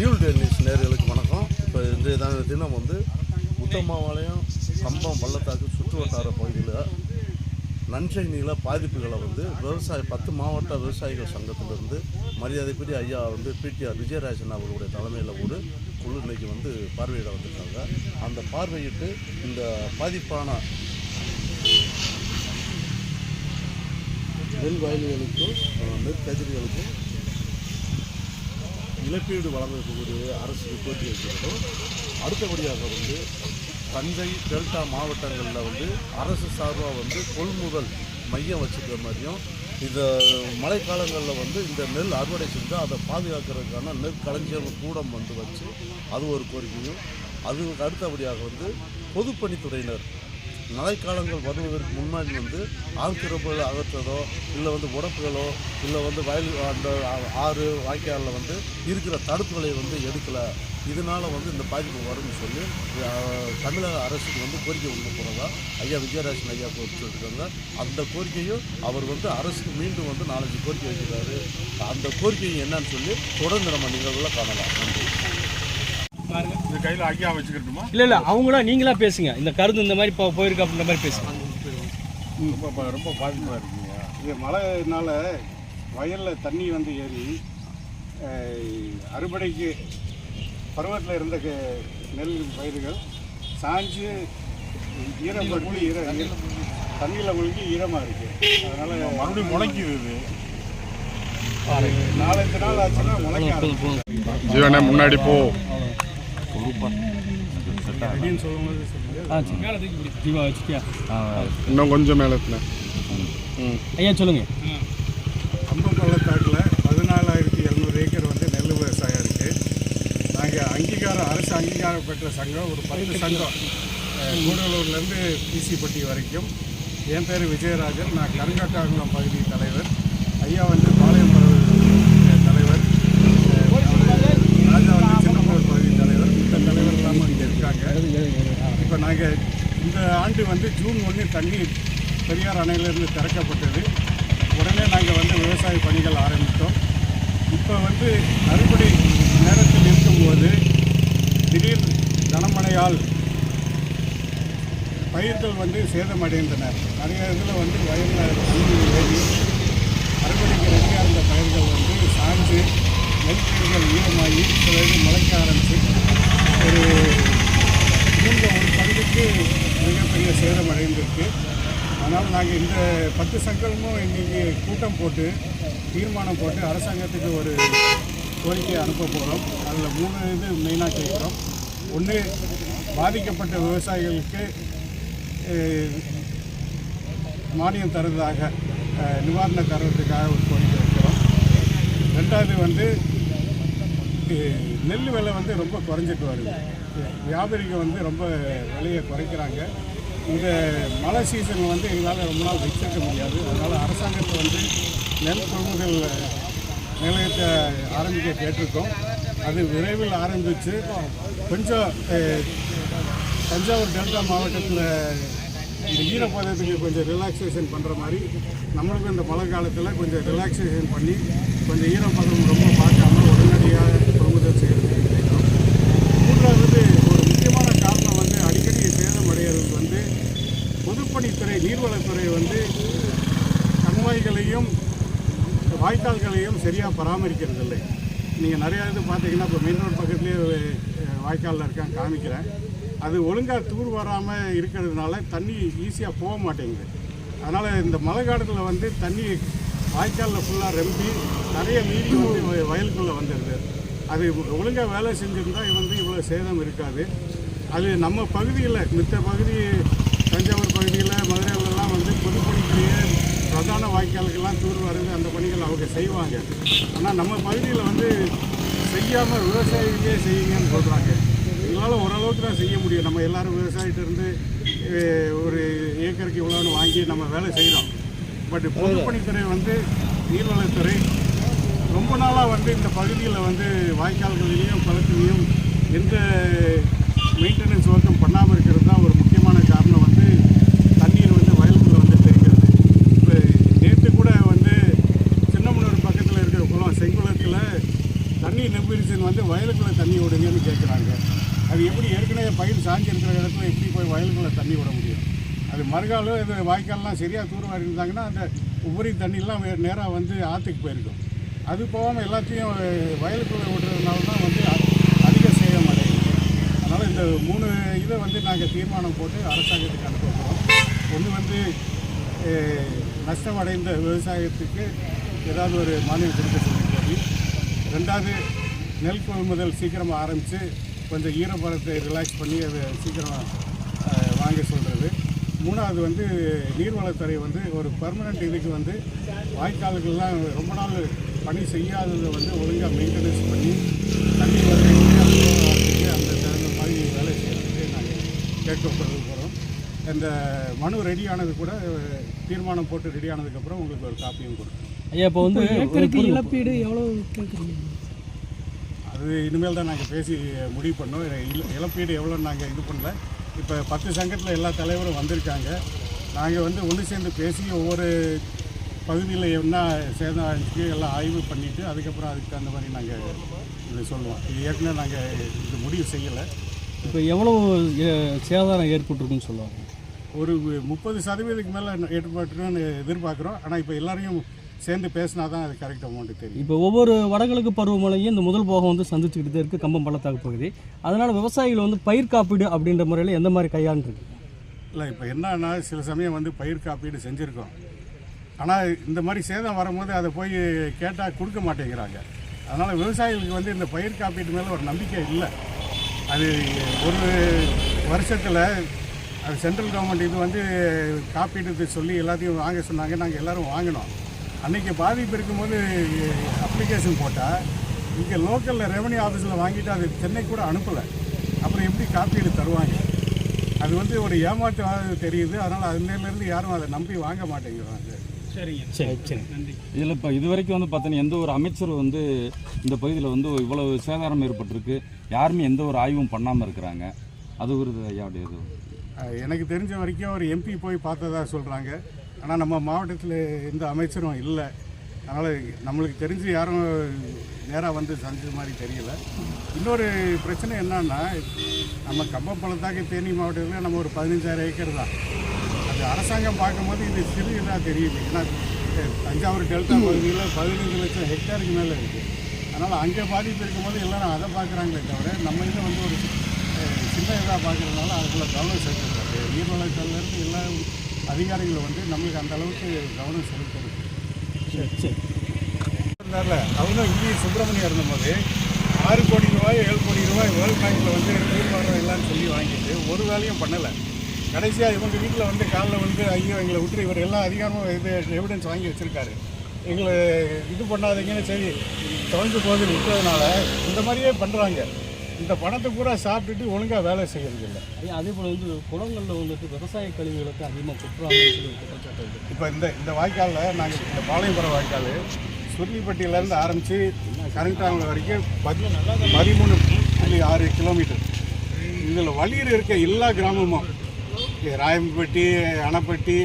Dual tennis நேர்களுக்கு வணக்கம். இப்போ இன்றைய தான தினம் வந்து உத்தமாவாலயம் கம்பம் பள்ளத்தாக்கு சுற்று வட்டார பகுதியில் நன்சை நீள பாதிப்புகளை வந்து விவசாய பத்து மாவட்ட விவசாயிகள் சங்கத்திலிருந்து மரியாதைக்குரிய ஐயா வந்து பிடிஆர் விஜயராஜன் அவர்களுடைய தலைமையில் ஒரு குழு இன்னைக்கு வந்து பார்வையிட வந்திருக்காங்க. அந்த பார்வையிட்டு இந்த பாதிப்பான நெல் வயல்களுக்கும் அஹ், நெற்கதிர்களுக்கும் இழப்பீடு வழங்கக்கூடிய அரசுக்கு கோரிக்கை வைக்கிறதோ அடுத்தபடியாக வந்து தஞ்சை டெல்டா மாவட்டங்களில் வந்து அரசு சார்பாக வந்து கொள்முதல் மையம் வச்சுக்கிற மாதிரியும் இந்த மழைக்காலங்களில் வந்து இந்த நெல் அறுவடை செஞ்சால் அதை பாதுகாக்கிறதுக்கான நெற்களஞ்சியம் கூடம் வந்து வச்சு அது ஒரு கோரிக்கையும் அதுக்கு அடுத்தபடியாக வந்து பொதுப்பணித்துறையினர் மழைக்காலங்கள் வருவதற்கு முன்னாடி வந்து ஆழ்கிரப்புகளை அகற்றதோ இல்லை வந்து உடப்புகளோ இல்லை வந்து வயல் அந்த ஆ- ஆறு வாய்க்காலில் வந்து இருக்கிற தடுப்புகளை வந்து எடுக்கலை. இதனால் வந்து இந்த பாதிப்பு வரும்னு சொல்லி தமிழக அரசுக்கு வந்து கோரிக்கை கொடுக்க போகிறதா ஐயா விஜயராஜன் ஐயா கொடுத்துருக்காங்க. அந்த கோரிக்கையும் அவர் வந்து அரசுக்கு மீண்டும் வந்து நாலஞ்சு கோரிக்கை வைக்கிறாரு. அந்த கோரிக்கை என்னன்னு சொல்லி தொடர்ந்து நம்ம நிகழ்வுகளை காணலாம். நன்றி. இந்த கையில் ஐயா வச்சுக்கிட்டுமா? இல்ல இல்ல அவங்களா நீங்களா பேசுங்க. இந்த கருது இந்த மாதிரி போ- போயிருக்கு அப்படின்ற மாதிரி பேசுங்க. ரொம்ப ரொம்ப பாதிப்பாக இருக்கீங்க. இது மழைனால வயலில் தண்ணி வந்து ஏறி அறுவடைக்கு பருவத்தில் இருந்த க- நெல் பயிர்கள் சாஞ்சு ஈரப்பட்டு ஈர ஈர- தண்ணியில் முழுகி. ஈரமாக இருக்குது அதனால் மறுபடியும் முளைக்குது இது. நாலஞ்சு நாள் ஆச்சுன்னா முளைக்க ஆரம்பிக்கும் ஜீவனே முன்னாடி போ. இன்னும் கொஞ்சம் மேலே. ஐயா சொல்லுங்க கம்பம் பள்ளத்தாக்கில் பதினாலாயிரத்தி எழுநூறு ஏக்கர் வந்து நெல் விவசாயம் இருக்குது நாங்கள் அங்கீகாரம் அரசு அங்கீகாரம் பெற்ற சங்கம் ஒரு பத்து சங்கம் கூடலூர்லேருந்து பிசிப்பட்டி வரைக்கும் என் பேர் விஜயராஜன் நான் கருங்காட்டாங்குளம் பகுதி தலைவர் ஐயா வந்து பாளையம் பகுதி தலைவர் அஹ், அவரு ராஜா வந்து சின்னப்பூர் பகுதி தலைவர் இந்த தலைவர் இல்லாமல் இங்கே இருக்காங்க இப்போ நாங்கள் இந்த ஆண்டு வந்து ஜூன் ஒன்று தண்ணீர் பெரியார் அணையிலிருந்து திறக்கப்பட்டது. உடனே நாங்கள் வந்து விவசாய பணிகள் ஆரம்பித்தோம். இப்போ வந்து அறுவடை நேரத்தில் இருக்கும்போது திடீர் கனமழையால் பயிர்கள் வந்து சேதமடைந்தன நிறைய இதில் வந்து வயலில் தண்ணி ஏறி அறுவடைக்கு ரெடியாக இருந்த பயிர்கள் வந்து சாஞ்சு நெல் பயிர்கள் ஈரமாகி சில இது முளைக்க ஆரம்பித்து ஒரு மூணில் ஒரு பங்குக்கு மிகப்பெரிய சேதம் அடைந்திருக்கு. அதனால் நாங்கள் இந்த பத்து சங்கமும் இன்றைக்கி கூட்டம் போட்டு தீர்மானம் போட்டு அரசாங்கத்துக்கு ஒரு கோரிக்கை அனுப்ப போகிறோம் அதில் மூணு இது மெயினாக கேட்குறோம் ஒன்று பாதிக்கப்பட்ட விவசாயிகளுக்கு மானியம் தருவதாக நிவாரணம் தருவதற்காக ஒரு கோரிக்கை வைக்கிறோம். ரெண்டாவது வந்து அஹ், நெல் விலை வந்து ரொம்ப குறைஞ்சிட்டு வருது. வியாபாரிங்க வந்து ரொம்ப விலையை குறைக்கிறாங்க. இந்த மழை சீசன் வந்து எங்களால் ரொம்ப நாள் வச்சிருக்க முடியாது. அதனால் அரசாங்கத்தை வந்து நெல் கொள்முதல் நிலையத்தை ஆரம்பிக்க கேட்டிருக்கோம். அது விரைவில் ஆரம்பித்து கொஞ்சம் தஞ்சாவூர் டெல்டா மாவட்டத்தில் இந்த ஈரப்பதத்துக்கு கொஞ்சம் ரிலாக்ஸேஷன் பண்ணுற மாதிரி நம்மளுக்கும் இந்த மழை காலத்தில் கொஞ்சம் ரிலாக்ஸேஷன் பண்ணி கொஞ்சம் ஈரப்பதம் ரொம்ப பார்க்காம உடனடியாக கொள்முதல் செய்யறதுக்கு கேட்குறோம் மூன்றாவது ஒரு முக்கியமான காரணம் வந்து அடிக்கடி சேதம் அடைகிறது வந்து பொதுப்பணித்துறை நீர்வளத்துறை வந்து கண்மாய்களையும் வாய்க்கால்களையும் சரியாக பராமரிக்கிறது இல்லை நீங்கள் நிறையா இது பார்த்தீங்கன்னா இப்போ மெயின் ரோடு பக்கத்துலேயே வாய்க்காலில் இருக்கான் காமிக்கிறேன். அது ஒழுங்காக தூர் வராமல் இருக்கிறதுனால தண்ணி ஈஸியாக போக மாட்டேங்குது. அதனால் இந்த மழை காலத்தில் வந்து தண்ணி வாய்க்காலில் ஃபுல்லாக ரெம்பி நிறைய மீறி வந்து வயலுக்குள்ளே வந்துடுது. அது ஒழுங்காக வேலை செஞ்சுருந்தா வந்து இவ்வளோ சேதம் இருக்காது. அது நம்ம பகுதியில் மித்த பகுதி தஞ்சாவூர் பகுதி பிரதான வாய்க்காலுக்கெல்லாம் தூர் வருது அந்த பணிகள் அவங்க செய்வாங்க. ஆனால் நம்ம பகுதியில் வந்து செய்யாமல் விவசாயிகளே செய்யுங்கன்னு சொல்கிறாங்க எங்களால் ஓரளவுக்கு தான் செய்ய முடியும். நம்ம எல்லாரும் விவசாயிகிட்டேருந்து ஒரு ஏக்கருக்கு இவ்வளோன்னு வாங்கி நம்ம வேலை செய்கிறோம் பட் பொதுப்பணித்துறை வந்து நீர்வளத்துறை ரொம்ப நாளாக வந்து இந்த பகுதியில் வந்து வாய்க்கால்களிலையும் குளத்துலையும் எந்த மெயின்டெனன்ஸ் ஒர்க்கும் பண்ணாமல் இருக்கிறது தான் ஒரு முக்கியமான காரணம் வந்து தண்ணீர் வந்து வயலுக்குள்ளே வந்து தெரிகிறது இப்போ நேற்று கூட வந்து சின்னமனூர் பக்கத்தில் இருக்கிற குளம் செங்குளத்தில் தண்ணி நெபுரிசன் வந்து வயலுக்குள்ளே தண்ணி விடுங்கன்னு கேட்குறாங்க அது எப்படி ஏற்கனவே பயிர் சாஞ்சிருக்கிற இடத்துல எப்படி போய் வயலுக்குள்ளே தண்ணி விட முடியும் மறுகாலும் இந்த இது வாய்க்கால்லாம் சரியாக தூர்வாரி இருந்தாங்கன்னா அந்த உபரி தண்ணியெலாம் நேராக வந்து ஆற்றுக்கு போயிருக்கும். அது போகாமல் எல்லாத்தையும் வயலுக்குள்ளே விடுறதுனால தான் வந்து அதிக சேதம் அடையுது. அதனால் இந்த மூணு இதை வந்து நாங்கள் தீர்மானம் போட்டு அரசாங்கத்துக்கு அனுப்ப போகிறோம் ஒன்று வந்து நஷ்டம் அடைந்த விவசாயத்துக்கு ஏதாவது ஒரு மானியம் கொடுக்க சொல்லி ரெண்டாவது நெல் கொள்முதல் சீக்கிரமாக ஆரம்பித்து கொஞ்சம் ஈரப்பதத்தை ரிலாக்ஸ் பண்ணி அதை சீக்கிரம் வாங்க சொல்கிறது மூணாவது வந்து நீர்வளத்துறை வந்து ஒரு பர்மனெண்ட் இதுக்கு வந்து வாய்க்கால்கள்லாம் ரொம்ப நாள் பணி செய்யாததை வந்து ஒழுங்காக மெயின்டெனன்ஸ் பண்ணி தண்ணி வரதுக்கு அந்த தகுந்த மாதிரி வேலை செய்யறதுக்கு நாங்கள் கேட்கப்படுறது போகிறோம் இந்த மனு ரெடி ஆனது கூட தீர்மானம் போட்டு ரெடி ஆனதுக்கப்புறம் உங்களுக்கு ஒரு காப்பியும் கொடுக்கும் ஐயா இப்போ வந்து ஏக்கருக்கு இழப்பீடு எவ்வளோ கேட்குறீங்க? அது இனிமேல் தான் நாங்கள் பேசி முடிவு பண்ணோம். இழ- இழப்பீடு எவ்வளோன்னு நாங்கள் இது பண்ணல. இப்போ பத்து சங்கத்தில் எல்லா தலைவரும் வந்திருக்காங்க. நாங்கள் வந்து ஒன்று சேர்ந்து பேசி ஒவ்வொரு பகுதியில் என்ன சேதம் ஆச்சு எல்லாம் ஆய்வு பண்ணிவிட்டு அதுக்கப்புறம் அதுக்கு தகுந்த மாதிரி நாங்கள் இது சொல்லுவோம். இது ஏற்கனவே நாங்கள் இது முடிவு செய்யலை. இப்போ எவ்வளோ சேதாரம் ஏற்பட்டிருக்குன்னு சொல்லுவாங்க? ஒரு முப்பது சதவீதத்துக்கு மேலே ஏற்பட்டுருன்னு எதிர்பார்க்குறோம். ஆனால் இப்போ எல்லாரையும் சேர்ந்து பேசினா தான் அது கரெக்ட் அமௌண்ட்டு தெரியும். இப்போ ஒவ்வொரு வடகிழக்கு பருவமழையும் இந்த முதல் போகம் வந்து சந்திச்சுக்கிட்டு தான் இருக்குது கம்பம் பள்ளத்தாக்கு பகுதி. அதனால் விவசாயிகள் வந்து பயிர் காப்பீடு அப்படின்ற முறையில் எந்த மாதிரி கையாண்டுருக்கு? இல்லை இப்போ என்னன்னா சில சமயம் வந்து பயிர் காப்பீடு செஞ்சுருக்கோம். ஆனால் இந்த மாதிரி சேதம் வரும்போது அதை போய் கேட்டால் கொடுக்க மாட்டேங்கிறாங்க. அதனால் விவசாயிகளுக்கு வந்து இந்த பயிர் காப்பீட்டு மேலே ஒரு நம்பிக்கை இல்லை. அது ஒரு வருஷத்தில் அது சென்ட்ரல் கவர்மெண்ட் இது வந்து காப்பீடு சொல்லி எல்லாத்தையும் வாங்க சொன்னாங்க. நாங்கள் எல்லாரும் வாங்கினோம். அன்றைக்கி பாதிப்பு இருக்கும்போது அப்ளிகேஷன் போட்டால் இங்கே லோக்கலில் ரெவன்யூ ஆஃபீஸில் வாங்கிட்டு அது சென்னை கூட அனுப்பலை. அப்புறம் எப்படி காப்பீடு தருவாங்க? அது வந்து ஒரு ஏமாற்று தெரியுது. அதனால் அதுலேருந்து யாரும் அதை நம்பி வாங்க மாட்டேங்கிறாங்க. சரி சரி. இதில் இப்போ இது வரைக்கும் வந்து பார்த்தீங்கன்னா எந்த ஒரு அமைச்சர் வந்து இந்த பகுதியில் வந்து இவ்வளவு சேதாரம் ஏற்பட்டிருக்கு? யாருமே எந்த ஒரு ஆய்வும் பண்ணாமல் இருக்கிறாங்க? அது ஒரு ஐயாவுடைய இது. எனக்கு தெரிஞ்ச வரைக்கும் ஒரு எம்பி போய் பார்த்ததா சொல்கிறாங்க ஆனால் நம்ம மாவட்டத்தில் எந்த அமைச்சரும் இல்லை. அதனால் நம்மளுக்கு தெரிஞ்சு யாரும் நேராக வந்து சந்திச்ச மாதிரி தெரியல. இன்னொரு பிரச்சனை என்னன்னா நம்ம கம்பம் பள்ளத்தாக்கு தேனி மாவட்டத்தில் நம்ம ஒரு பதினஞ்சாயிரம் ஏக்கர் தான். அது அரசாங்கம் பார்க்கும்போது இது சிறு இதாக தெரியுது. ஏன்னா தஞ்சாவூர் டெல்டா பகுதியில் பதினஞ்சு லட்சம் ஹெக்டாருக்கு மேலே இருக்குது அதனால் அங்கே பாதிப்பு இருக்கும்போது எல்லாரும் அதை பார்க்குறாங்களே தவிர நம்ம இதை வந்து ஒரு சின்ன இதாக பார்க்குறதுனால அதுக்குள்ளே கவனம் செலுத்துறது நீர்வளத்துலேருந்து எல்லாம் அதிகாரிகளும் வந்து நம்மளுக்கு அந்த அளவுக்கு கவனம் செலுத்துறது சரி சரி. இருந்தார்ல அவரும் இங்கே சுப்பிரமணியம் இருந்தபோது ஆறு கோடி ரூபாய் ஏழு கோடி ரூபாய் வேர்ல்ட் பேங்க்கில் வந்து தீர்மானம் எல்லாம் சொல்லி வாங்கிட்டு ஒரு வேலையும் பண்ணலை. கடைசியாக இவங்க வீட்டில் வந்து காலைல வந்து ஐயோ எங்களை விட்டு இவர் எல்லா அதிகாரமும் இது எவிடன்ஸ் வாங்கி வச்சுருக்காரு. எங்களை இது பண்ணாதீங்கன்னு சரி தொலைஞ்சு போகுதுன்னு விட்டதுனால இந்த மாதிரியே பண்ணுறாங்க இந்த பணத்தை பூரா சாப்பிட்டுட்டு ஒழுங்காக வேலை செய்யறது இல்லை அதே போல் வந்து குளங்களில் வந்துட்டு விவசாய கழிவுகளுக்கு அதிகமாக இருக்கு. இப்போ இந்த இந்த வாய்க்காலில் நாங்கள் இந்த பாளையம்புரம் வாய்க்கால் சுருளிப்பட்டியிலேருந்து ஆரம்பித்து கரண்டாங்க வரைக்கும் பதி பதிமூணு புள்ளி ஆறு கிலோமீட்டர். இதில் வழியில் இருக்க எல்லா கிராமமும் ராயம்பட்டி அணைப்பட்டி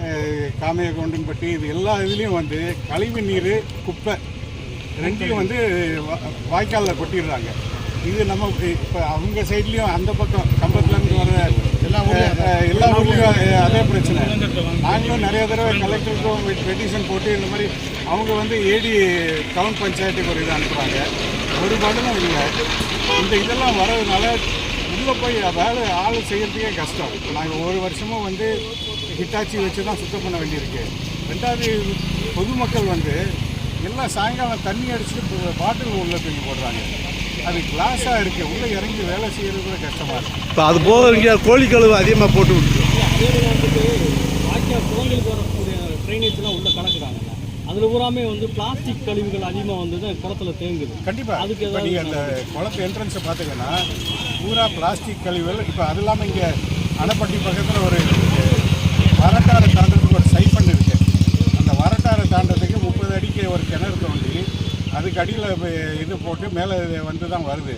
அஹ், காமையகவுண்டன்பட்டி இது எல்லா இதுலேயும் வந்து கழிவு நீர் குப்பை ரெண்டையும் வந்து வாய்க்காலில் கொட்டிடுறாங்க. இது நம்ம இப்போ அவங்க சைட்லேயும் அந்த பக்கம் கம்பத்துலேருந்து வர எல்லா எல்லா ஊர்லேயும் அதே பிரச்சனை. நாங்களும் நிறைய தடவை கலெக்டருக்கும் பெட்டிஷன் போட்டு இந்த மாதிரி அவங்க வந்து ஏடி டவுன் பஞ்சாயத்துக்கு ஒரு இது அனுப்புகிறாங்க ஒரு பதிலும் இல்லை. இந்த இதெல்லாம் வர்றதுனால உள்ளே போய் வேலை ஆள் செய்யறதுக்கே கஷ்டம். நாங்கள் ஒரு வருஷமும் வந்து ஹிட்டாச்சி வச்சு தான் சுத்தம் பண்ண வேண்டியிருக்கு. ரெண்டாவது பொதுமக்கள் வந்து எல்லாம் சாயங்காலம் தண்ணி அடிச்சுட்டு பாட்டில் உள்ள தூக்கி போடுறாங்க. அது கிளாஸாக இருக்குது உள்ளே இறங்கி வேலை செய்கிறது கூட கஷ்டமாக இருக்குது இப்போ அது போக இங்கே கோழி கழுவு அதிகமாக போட்டு விட்டுரு அதே வந்துட்டு வாய்க்கால் குளங்களுக்கு வரக்கூடிய ட்ரைனேஜ்லாம் உள்ள கலக்குறாங்க. அதில் பூராமே வந்து பிளாஸ்டிக் கழிவுகள் அதிகமாக வந்து தான் குளத்துல தேங்குது. கண்டிப்பாக அதுக்கு இப்போ நீங்கள் அந்த குளத்து என்ட்ரன்ஸை பார்த்தீங்கன்னா பூரா பிளாஸ்டிக் கழிவுகள் இப்போ அது இல்லாமல் இங்கே அணைப்பட்டி பக்கத்தில் ஒரு வரட்டாரை தாண்டறதுக்கு ஒரு சைஃபன் இருக்கு. அந்த வரட்டாரை தாண்டறதுக்கு முப்பது அடிக்கு ஒரு கிணறு தோண்டி அதுக்கு அடியில் இது போட்டு மேலே வந்து தான் வருது.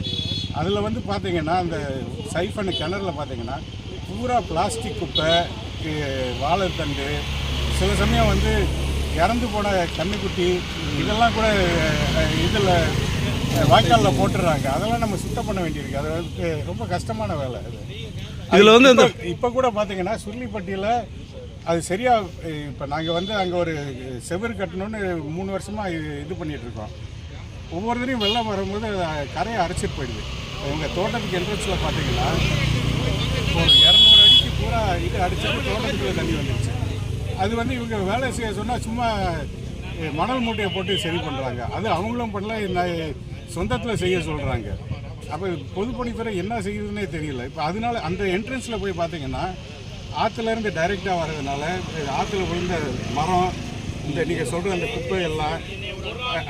அதில் வந்து பார்த்தீங்கன்னா அந்த சைஃபன் கிணறுல பார்த்தீங்கன்னா பூரா பிளாஸ்டிக் குப்பை வாழைத்தண்டு சில சமயம் வந்து இறந்து போன கன்றுக்குட்டி இதெல்லாம் கூட இதில் வாய்க்காலில் போட்டுடுறாங்க அதெல்லாம் நம்ம சுத்தம் பண்ண வேண்டியிருக்கு. அது வந்து ரொம்ப கஷ்டமான வேலை அது. இதுல வந்து இந்த- இப்போ- கூட பார்த்தீங்கன்னா சுருளிப்பட்டியில் அது சரியா இப்போ நாங்கள் வந்து அங்கே ஒரு செவுரு கட்டணும்னு மூணு வருஷமாக இது பண்ணிட்டு இருக்கோம். ஒவ்வொரு தடையும் வெள்ளம் வரும்போது கரையை அரைச்சிட்டு போயிடுது. எங்கள் தோட்டத்துக்கு என்ட்ரன்ஸில் பார்த்தீங்கன்னா ஒரு இரநூறு அடிக்கு பூரா இது அடிச்சுட்டு தோட்டத்துக்குள்ள தண்ணி வந்துடுச்சு அது வந்து இவங்க வேலை செய்ய சொன்னால் சும்மா மணல் மூட்டையை போட்டு சரி பண்ணுறாங்க அது அவங்களும் பண்ணல நான் சொந்தத்தில் செய்ய சொல்கிறாங்க அப்போ பொதுப்பணித்துறை என்ன செய்யுதுன்னே தெரியல. இப்போ அதனால அந்த என்ட்ரன்ஸில் போய் பார்த்தீங்கன்னா ஆற்றுலேருந்து டைரெக்டாக வர்றதுனால ஆற்றுல விழுந்த மரம் இந்த நீங்கள் சொல்கிற அந்த குப்பை எல்லாம்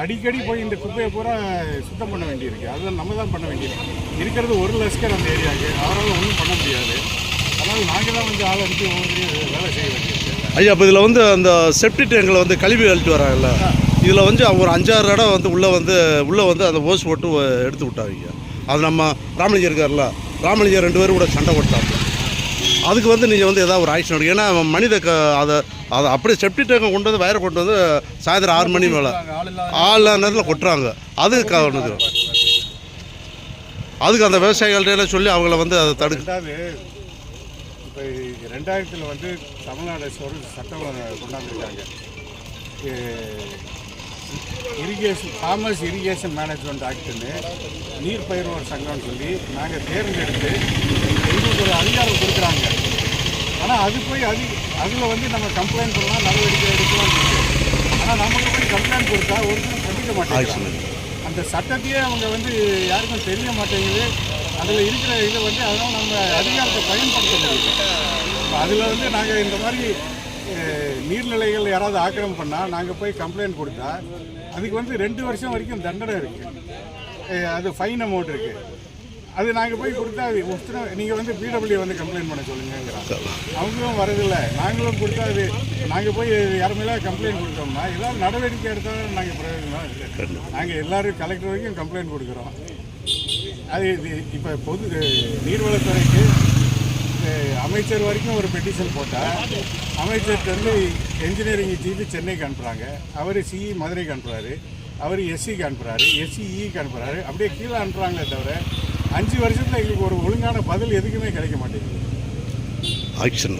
அடிக்கடி போய் இந்த குப்பையை பூரா சுத்தம் பண்ண வேண்டியிருக்கு. அதுதான் நம்ம தான் பண்ண வேண்டியிருக்கு. இருக்கிறது ஒரு லஸ்கர் அந்த ஏரியாவுக்கு. அவரால் ஒன்றும் பண்ண முடியாது. அதனால் நாங்கள் தான் வந்து ஆள் அடித்து ஒவ்வொரு வேலை செய்ய வேண்டியிருக்கு. ஐயா அப்போ இதில் வந்து அந்த செப்டி டேங்கில் வந்து கழிவு அழிட்டு வராங்கல்ல? இதில் வந்து அவங்க ஒரு அஞ்சாறு இடம் வந்து உள்ளே வந்து உள்ளே வந்து அந்த ஓஸ் போட்டு எடுத்து விட்டாங்க அது நம்ம ராமலிங்கம் இருக்கார்ல ராமலிங்கம் ரெண்டு பேரும் கூட சண்டை போட்டாங்க. அதுக்கு வந்து நீங்கள் வந்து ஏதாவது ஒரு ஆக்ஷன் எடுங்க. ஏன்னா மனித க அதை அதை அப்படியே செப்டி டேங்கை கொண்டு வந்து வயரை கொண்டு வந்து சாயந்தரம் ஆறு மணி மேலே ஆள் நேரத்தில் கொட்டுறாங்க. அதுக்கு காரணம் அதுக்கு அந்த விவசாயிகள்ட்ட சொல்லி அவங்கள வந்து அதை தடுக்க இப்போ ரெண்டாயிரத்தில் வந்து தமிழ்நாடு சட்டம் கொண்டாந்துருக்காங்க. இரிகேஷன் ஃபார்மர்ஸ் இரிகேஷன் மேனேஜ்மெண்ட் ஆக்ட்னு நீர் பயிர்வோர் சங்கம்னு சொல்லி நாங்கள் தேர்ந்தெடுத்து எங்களுக்கு ஒரு அதிகாரம் கொடுக்குறாங்க. ஆனால் அது போய் அது அதில் வந்து நம்ம கம்ப்ளைண்ட் பண்ணலாம் நடவடிக்கை எடுக்கலாம் ஆனால் நமக்கு போய் கம்ப்ளைண்ட் கொடுத்தா ஒருத்தரும் கண்டிக்க மாட்டேங்கிறாங்க. அந்த சட்டத்தையே அவங்க வந்து யாருக்கும் தெரிய மாட்டேங்குது. அதில் இருக்கிற இதை வந்து அதனால் நம்ம அதிகாரத்தை பயன்படுத்த முடியும் அதில் வந்து நாங்கள் இந்த மாதிரி நீர்நிலைகள் யாராவது ஆக்கிரமம் பண்ணால் நாங்கள் போய் கம்ப்ளைண்ட் கொடுத்தா அதுக்கு வந்து ரெண்டு வருஷம் வரைக்கும் தண்டனை இருக்குது அது ஃபைன் அமௌண்ட் இருக்குது அது நாங்கள் போய் கொடுத்தா அது உத்தரவு நீங்கள் வந்து பிடபிள்யூ வந்து கம்ப்ளைண்ட் பண்ண சொல்லுங்கிறாங்க அவங்களும் வரதில்லை. நாங்களும் கொடுத்தா அது நாங்கள் போய் யார் மேலே கம்ப்ளைண்ட் கொடுத்தோம்னா ஏதாவது நடவடிக்கை எடுத்தாலும் நாங்கள் பிரயோஜனம் இல்லை நாங்கள் எல்லாரும் கலெக்டர் வரைக்கும் கம்ப்ளைண்ட் கொடுக்குறோம். அது இது இப்போ பொது நீர்வளத்துறைக்கு அமைச்சர் வரைக்கும் ஒரு பெட்டிஷன் போட்டால் அமைச்சர்கிட்ட வந்து என்ஜினியரிங் சீஃப் சென்னைக்கு அனுப்புகிறாங்க அவர் சிஇ மதுரைக்கு அனுப்புகிறாரு அவர் எஸ்சிக்கு அனுப்புகிறாரு எஸ்சிஇக்கு அனுப்புகிறாரு அப்படியே கீழே அனுப்புகிறாங்களே தவிர அஞ்சு வருஷத்தில் எங்களுக்கு ஒரு ஒழுங்கான பதில் எதுக்குமே கிடைக்க மாட்டேங்குது. ஆக்ஷன்